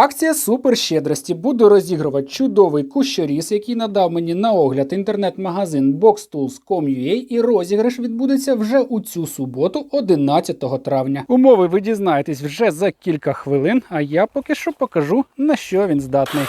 Акція супер щедрості. Буду розігрувати чудовий кущоріз, який надав мені на огляд інтернет-магазин BoxTools.com.ua і розіграш відбудеться вже у цю суботу, 11 травня. Умови ви дізнаєтесь вже за кілька хвилин, а я поки що покажу на що він здатний.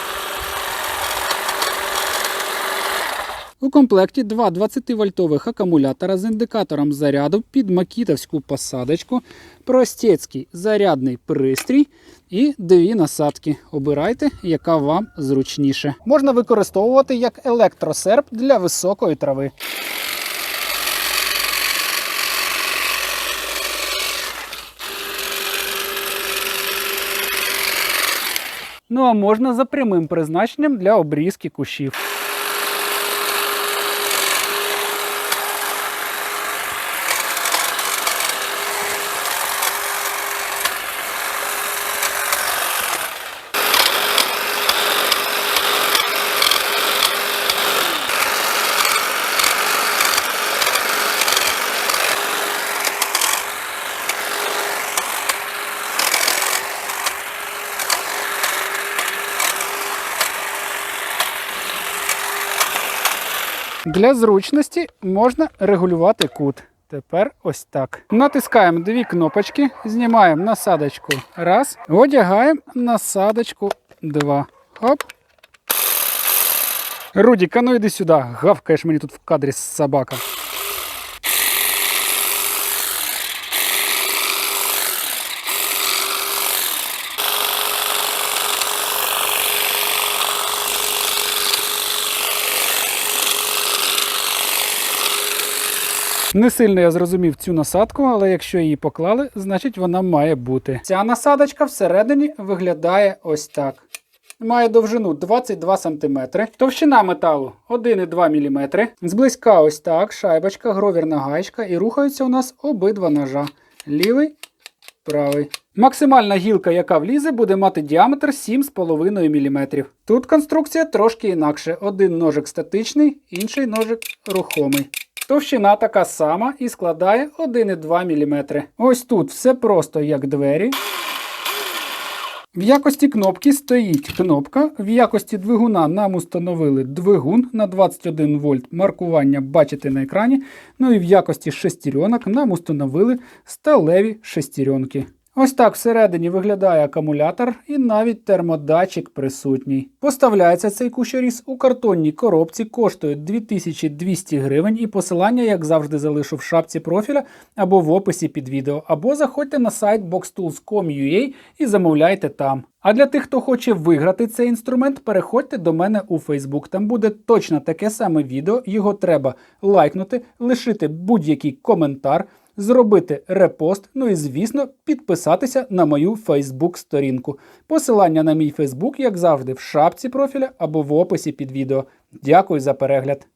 У комплекті два 20-вольтових акумулятора з індикатором заряду під макітовську посадочку, простецький зарядний пристрій і дві насадки. Обирайте, яка вам зручніше. Можна використовувати як електросерп для високої трави. Ну а можна за прямим призначенням для обрізки кущів. Для зручності можна регулювати кут. Тепер ось так. Натискаємо дві кнопочки, знімаємо насадочку раз, одягаємо насадочку два. Хоп. Рудік, а ну йди сюди. Гавкаєш мені тут в кадрі собака. Не сильно я зрозумів цю насадку, але якщо її поклали, значить вона має бути. Ця насадочка всередині виглядає ось так. Має довжину 22 см, товщина металу 1,2 мм. Зблизька ось так, шайбочка, гровірна гаєчка і рухаються у нас обидва ножа. Лівий, правий. Максимальна гілка, яка влізе, буде мати діаметр 7,5 мм. Тут конструкція трошки інакше. Один ножик статичний, інший ножик рухомий. Товщина така сама і складає 1,2 мм. Ось тут все просто як двері. В якості кнопки стоїть кнопка. В якості двигуна нам установили двигун на 21 вольт. Маркування бачите на екрані. Ну і в якості шестеренок нам установили сталеві шестеренки. Ось так всередині виглядає акумулятор і навіть термодатчик присутній. Поставляється цей кущоріз у картонній коробці, коштує 2200 гривень і посилання, як завжди, залишу в шапці профіля або в описі під відео, або заходьте на сайт boxtools.com.ua і замовляйте там. А для тих, хто хоче виграти цей інструмент, переходьте до мене у Facebook. Там буде точно таке саме відео. Його треба лайкнути, лишити будь-який коментар зробити репост, ну і, звісно, підписатися на мою Facebook сторінку. Посилання на мій Facebook, як завжди, в шапці профіля або в описі під відео. Дякую за перегляд.